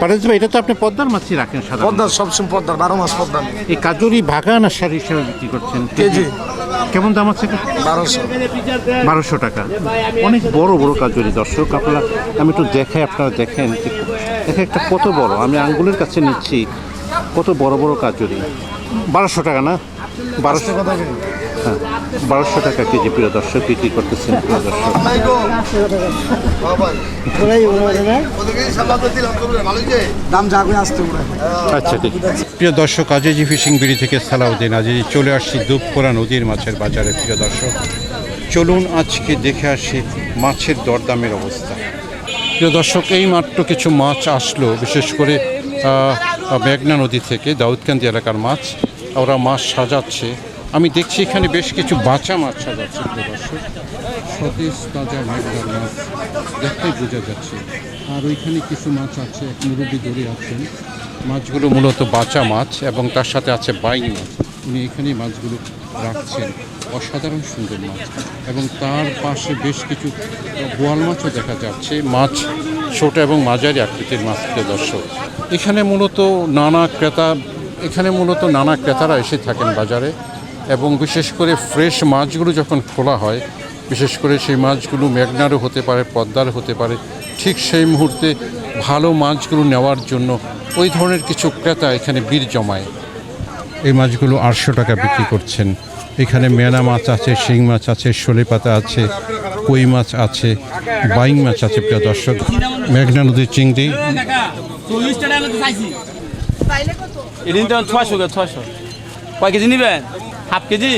পারেজ ভাই এটা তো আপনি পদ্মার মাছই রাখেন সাধারণত। পদ্মার সবসময় পদ্মার বারো মাস পদ্মার। এই কাজুরি ভাগান আর শাড়ি হিসেবে বিক্রি করছেন। কেজি। কেমন দাম আছে এটা? বারোশো। বারোশো টাকা। অনেক বড় বড় কাজুরি। দর্শক আপনারা আমি একটু দেখাই আপনারা দেখেন যে দেখেন একটা কত বড়। আমি আঙ্গুলের কাছে নিচ্ছি কত বড় বড় কাজুরি। বারোশো টাকা না? বারোশো কথা বারোশো টাকা কেজি প্রিয় দর্শক বিক্রি করতেছেন প্রিয় দর্শক। দাম যাবে আসতে আচ্ছা ঠিক। প্রিয় দর্শক আজিজি ফিশিং বিড়ি থেকে সালাউদ্দিন আজিজি চলে আসছি দুপকোরা নদীর মাছের বাজারে প্রিয় দর্শক। চলুন আজকে দেখে আসি মাছের দরদামের অবস্থা। প্রিয় দর্শক এই মাত্র কিছু মাছ আসলো বিশেষ করে মেঘনা নদী থেকে দাউদকান্দি এলাকার মাছ। ওরা মাছ সাজাচ্ছে। আমি দেখছি এখানে বেশ কিছু বাঁচা মাছ প্রিয় দর্শক সতেজ, তাজা মেঘনার মাছ দেখতেই বোঝা যাচ্ছে। আর ওইখানে কিছু মাছ আছে, এক মুরব্বী ধরে আছেন। মাছগুলো মূলত বাঁচা মাছ এবং তার সাথে আছে বাইং মাছ। উনি এখানেই মাছগুলো রাখছেন। অসাধারণ সুন্দর মাছ। এবং তার পাশে বেশ কিছু বোয়াল মাছও দেখা যাচ্ছে। মাছ ছোট এবং মাঝারি আকৃতির মাছ, প্রিয় দর্শক। এখানে মূলত নানা ক্রেতা, এখানে মূলত নানা ক্রেতারা এসে থাকেন বাজারে। এবং বিশেষ করে ফ্রেশ মাছগুলো যখন খোলা হয় বিশেষ করে সেই মাছগুলো মেঘনারও হতে পারে পদ্মার হতে পারে ঠিক সেই মুহূর্তে ভালো মাছগুলো নেওয়ার জন্য ওই ধরনের কিছু ক্রেতা এখানে বীর জমায়। এই মাছগুলো আটশো টাকা বিক্রি করছেন। এখানে মেনা মাছ আছে শিং মাছ আছে শোলে পাতা আছে কই মাছ আছে বাইং মাছ আছে প্রিয় দর্শক। মেঘনা নদীর চিংড়ি। ছয়শো ছয়শো। কয় কেজি নিবেন? Half KG?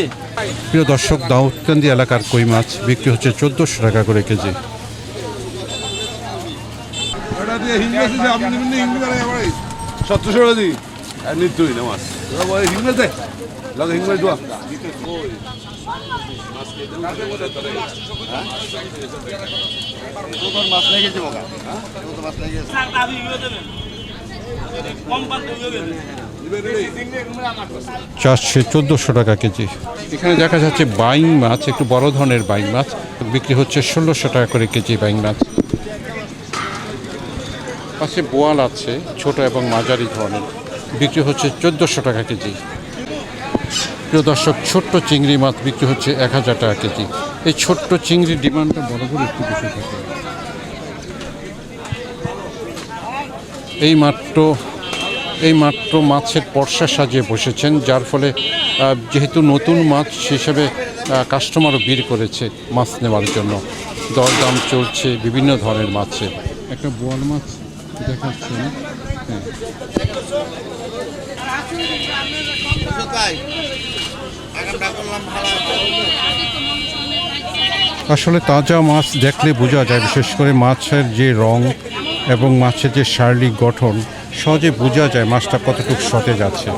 প্রিয় দর্শক দাউদকান্দি এলাকার কই মাছ বিক্রি হচ্ছে চোদ্দোশো টাকা করে কেজি। সতেরোশো টাকা দিই নিত্যই না মাছ। লাগে চারশো চোদ্দোশো টাকা কেজি। এখানে দেখা যাচ্ছে বাইং মাছ, একটু বড় ধরনের বাইং মাছ। বিক্রি হচ্ছে ষোলোশো টাকা করে কেজি বাইং মাছ। পাশে বোয়াল আছে, ছোট এবং মাঝারি ধরনের। বিক্রি হচ্ছে চোদ্দোশো টাকা কেজি। প্রিয় দর্শক, ছোট্ট চিংড়ি মাছ বিক্রি হচ্ছে এক হাজার টাকা কেজি। এই ছোট্ট চিংড়ির ডিমান্ডটা বড় একটু বেশি থাকে এই মাত্র এই মাত্র মাছের পর্সা সাজিয়ে বসেছেন, যার ফলে যেহেতু নতুন মাছ হিসেবে কাস্টমারও ভিড় করেছে মাছ নেওয়ার জন্য। দরদাম চলছে বিভিন্ন ধরনের মাছে। একটা বোয়াল মাছ দেখাচ্ছেন হ্যাঁ। আসলে তাজা মাছ দেখলে বোঝা যায়, বিশেষ করে মাছের যে রং এবং মাছের যে শারীরিক গঠন সহজে বোঝা যায় মাছটা কতটুকু সতেজ আছে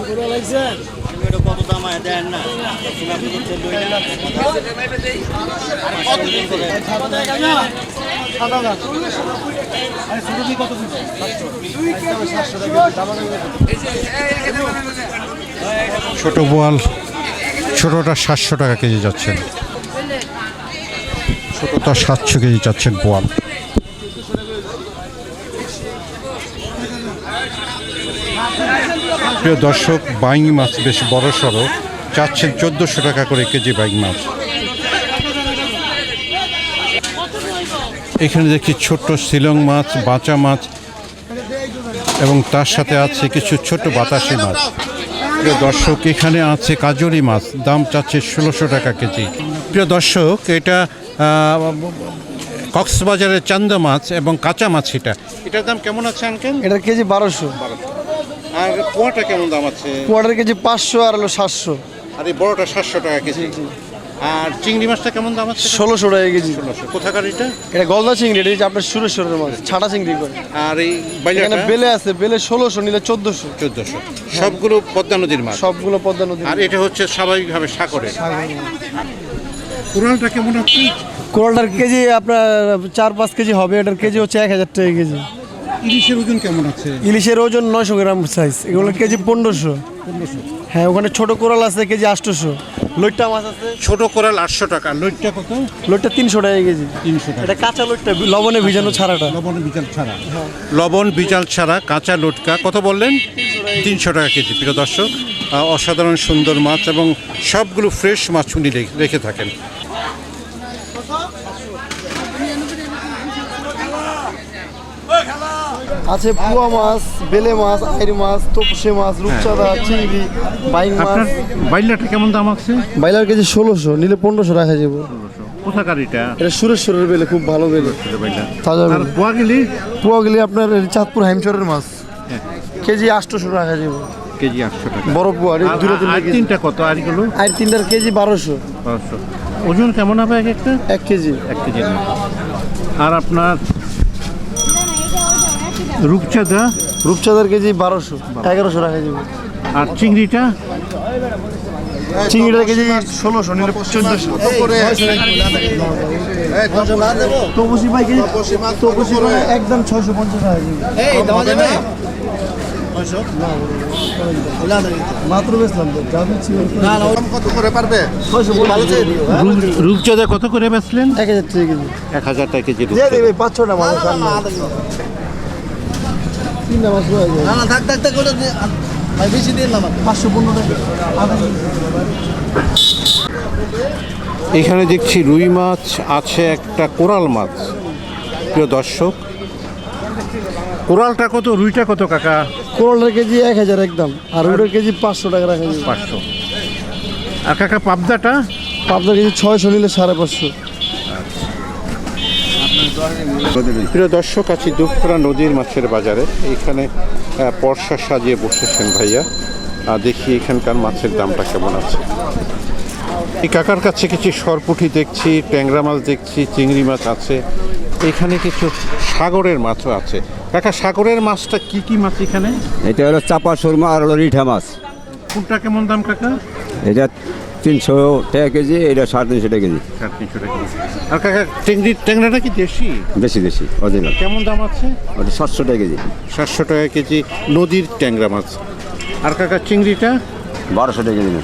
ছোট বোয়াল, ছোটটা সাতশো টাকা কেজি যাচ্ছেন। ছোটটা সাতশো কেজি যাচ্ছেন বোয়াল। প্রিয় দর্শক, বাইং মাছ বেশ বড় সড়ো। চাচ্ছেন চোদ্দোশো টাকা করে কেজি বাইং মাছ। এখানে দেখছি ছোট্ট শিলং মাছ, বাঁচা মাছ, এবং তার সাথে আছে কিছু ছোট বাতাসি মাছ। প্রিয় দর্শক, এখানে আছে কাজরি মাছ। দাম চাচ্ছে ষোলোশো টাকা কেজি। প্রিয় দর্শক, এটা কক্সবাজারের চান্দা মাছ এবং কাঁচা মাছ এটা। এটার দাম কেমন আছে আঙ্কেল? এটার কেজি বারোশো। আর পোয়াটা কেমন দাম আছে? কোয়াটার কেজি পাঁচশো আর হলো সাতশো। আর এই বড়টা সাতশো টাকা কেজি। আর চিংড়ি মাছটা কেমন দাম আছে? ষোলোশো টাকা কেজি। ষোলোশো। কোথাকার এটা? এটা গলদা চিংড়ি এটা হচ্ছে আপনার সুরেশ্বরের মাছ ছাটা চিংড়ি করে। আর এই এখানে বেলে আছে বেলে ষোলোশো নিলে চোদ্দোশো। চোদ্দোশো। সবগুলো পদ্মা নদীর মাছ? সবগুলো পদ্মা নদী আর এটা হচ্ছে স্বাভাবিকভাবে সাগরে কোরালটা কেমন আছে কোরালটার কেজি আপনার চার পাঁচ কেজি হবে এটার কেজি হচ্ছে এক হাজার টাকা কেজি। ইলিশের ওজন কেমন আছে? ইলিশের ওজন নয়শো গ্রাম সাইজ এগুলো কেজি পনেরোশো। হ্যাঁ ওখানে ছোট কোরাল আছে কেজি আটশোশো। লইট্টা মাছ আছে। ছোট কোরাল আটশো টাকা লইটটা কত? লইট্টা তিনশো টাকা কেজি। তিনশো টাকা। এটা কাঁচা লইট্টা লবণে ভিজানো ছাড়াটা। লবণ বিজাল ছাড়া। লবণ বিজাল ছাড়া কাঁচা লটকা কত বললেন? তিনশো টাকা কেজি প্রিয় দর্শক। অসাধারণ সুন্দর মাছ এবং সবগুলো ফ্রেশ মাছ উনি রেখে থাকেন। আছে পুয়া মাছ বেলে মাছ আইর মাছ তপসে মাছ রূপচাঁদা চিংড়ি বাইং মাছ। আপনার বাইলাটা কেমন দাম আছে? বাইলার কেজি ষোলোশো নিলে পনেরোশো রাখা যাবে। কোথাকার এটা এটা সুরেশ্বরের বেলে খুব ভালো বেলে। তাজা বেলে। পোয়া গেলি? পুয়া গেলে আপনার চাঁদপুর হাইমচরের মাছ। কেজি আটশোশো রাখা যাবে। কেজি আটশো টাকা। বড় পুয়া আর- তিনটা কত? আর তিনটার কেজি বারোশো। ওজন কেমন হবে এক একটা? এক কেজি। এক কেজি আর আপনার রূপচাঁদা রূপচাঁদার কেজি বারোশো এগারোশো রাখা যাবে আর চিংড়িটা চিংড়িটার কেজি ষোলোশো নিলে চোদ্দোশো তপসি ভাই কেজি তপসি ভাই একদম ছয়শো পঞ্চাশ টাকা কেজি মাত্র বেচলাম তো যা কত করে পারবে রূপচাঁদা কত করে বেচলেন এক হাজার টাকা কেজি এক হাজার টাকা কেজি দিয়ে রূপচাঁদা। দেবে পাঁচ ছটা মাছ আছে। তিনটা মাছ যায় না না থাক থাক থাক ওটা ভাই বেশি দিন না পাঁচশো পনেরো। এখানে দেখছি রুই মাছ আছে একটা কোরাল মাছ। প্রিয় দর্শক কোরালটা কত রুইটা কত কাকা? করলার কেজি এক হাজার একদম আর ওটার কেজি পাঁচশো টাকা রাখা পাঁচশো। আর কাকা পাবদাটা? পাবনার কেজি ছয়শো নিলে সাড়ে পাঁচশো। প্রিয় দর্শক আছি দুপুরা নদীর মাছের বাজারে। এখানে পর্সা সাজিয়ে বসেছেন ভাইয়া। আর দেখি এখানকার মাছের দামটা কেমন আছে। এই কাকার কাছে কিছু সরপুঠি দেখছি ট্যাংরা মাছ দেখছি চিংড়ি মাছ আছে। এখানে কিছু সাগরের মাছও আছে। কাকা সাগরের মাছটা কি কি মাছ এখানে? এটা হলো চাপা সুরমা আর হলো রিঠা মাছ। কোনটা কেমন দাম কাকা? এটা তিনশো টাকা কেজি এটা সাড়ে তিনশো টাকা কেজি। সাড়ে তিনশো টাকা কেজি। আর কাকা টেংরি ট্যাংরাটা কি দেশি? বেশি বেশি অরিজিনাল কেমন দাম আছে? ওটা সাতশো টাকা কেজি। সাতশো টাকা কেজি নদীর ট্যাংরা মাছ। আর কাকা চিংড়িটা? বারোশো টাকা কেজি।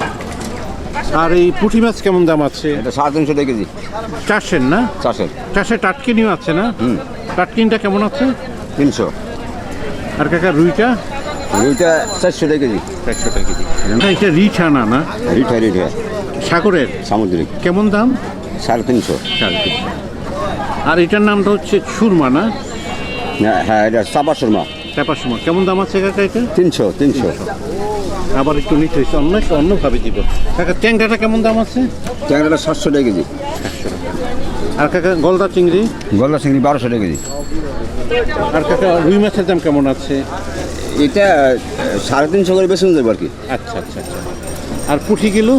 আর এই পুঁটি মাছ কেমন দাম আছে? এটা সাড়ে তিনশো টাকা কেজি। চাষের না? চাষের চাষে টাটকিনিও আছে না? হুম। টাটকিনটা কেমন আছে? তিনশো। আর কাকা রুইটা? রুইটা চারশো টাকা কেজি। চারশো টাকা কেজি না, এটা রিছানা না? রিঠা রিঠা সাগরের? সামুদ্রিক। কেমন দাম? সাড়ে তিনশো। চার কেজি আর এটার নামটা হচ্ছে সুরমা না? না, হ্যাঁ এটা চাপা সুরমা। চাপা সুরমা। কেমন দাম আছে কাকা এটা? তিনশো তিনশো। আবার একটু নিতে হয়েছে অন্য অন্যভাবে দিব। কাকা ট্যাংরাটা কেমন দাম আছে? ট্যাংরাটা সাতশো টাকা কেজি। আর কাকা গলদা চিংড়ি? গলদা চিংড়ি বারোশো টাকা কেজি। আর কাকা রুই মাছের দাম কেমন আছে? এটা সাড়ে তিনশো করে বেশি দেবো আর কি। আচ্ছা আচ্ছা আচ্ছা। আর পুঁটি কিলো?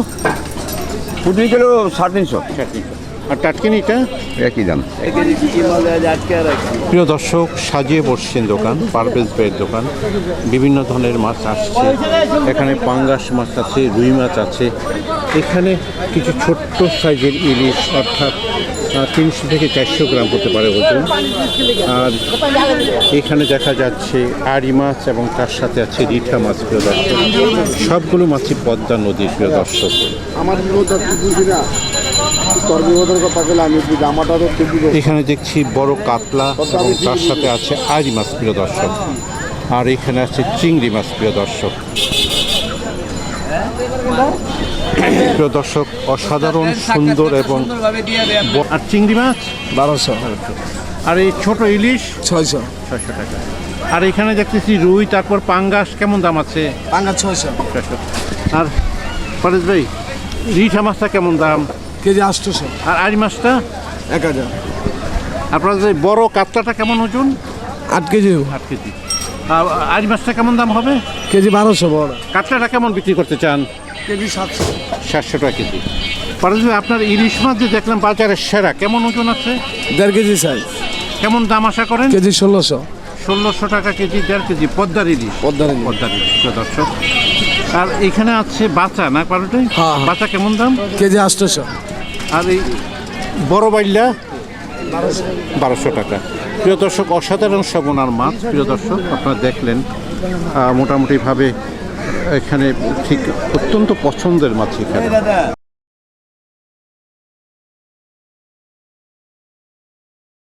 পুঁটি কিলো সাড়ে তিনশো। সাড়ে তিনশো। আর টাটকিনিটা একই দাম। প্রিয় দর্শক সাজিয়ে বসছেন দোকান পারভেজ ভাইয়ের দোকান। বিভিন্ন ধরনের মাছ আসছে। এখানে পাঙ্গাস মাছ আছে রুই মাছ আছে। এখানে কিছু ছোট্ট সাইজের ইলিশ অর্থাৎ তিনশো থেকে চারশো গ্রাম হতে পারে ওজন। আর এখানে দেখা যাচ্ছে আড়ি মাছ এবং তার সাথে আছে রিঠা মাছ প্রিয় দর্শক। সবগুলো মাছই পদ্মা নদীর প্রিয় দর্শক। আমার এখানে দেখছি বড় কাতলা এবং তার সাথে আছে আড়ি মাছ প্রিয় দর্শক। আর এখানে আছে চিংড়ি মাছ প্রিয় দর্শক। প্রিয় দর্শক অসাধারণ সুন্দর এবং আর চিংড়ি মাছ? বারোশো। আর এই ছোট ইলিশ? ছয়শো। ছয়শো টাকা। আর এখানে দেখতেছি রুই তারপর পাঙ্গাস কেমন দাম আছে? পাঙ্গা ছয়শো। ছয়শো। আর পরেশ ভাই রিঠা মাছটা কেমন দাম? কেজি আটশোশো। আর আড়ি মাছটা এক হাজার। আপনার যে বড় কাতলাটা কেমন ওজন? আট কেজি। আট কেজি। আর আড়ি মাছটা কেমন দাম হবে? কেজি বারোশো বড়। কাতলাটা কেমন বিক্রি করতে চান? কেজি সাতশো। সাতশো টাকা কেজি। পরে আপনার ইলিশ মাছ যে দেখলাম বাজারের সেরা কেমন ওজন আছে? দেড় কেজি সাইজ কেমন দাম আশা করেন? কেজি ষোলোশো। ষোলোশো টাকা কেজি দেড় কেজি পদ্মার ইলিশ। পদ্মার। পদ্মার ইলিশ দর্শক। আর এখানে আছে বাচ্চা না পারোটাই হ্যাঁ, হ্যাঁ। বাচ্চা কেমন দাম? কেজি আটশোশো। আর এই বড় বাইল্লা, বারোশো টাকা। প্রিয় দর্শক, অসাধারণ সবনার মাছ, প্রিয় দর্শক, আপনারা দেখলেন মোটামুটিভাবে এখানে ঠিক অত্যন্ত পছন্দের মাছ এখানে।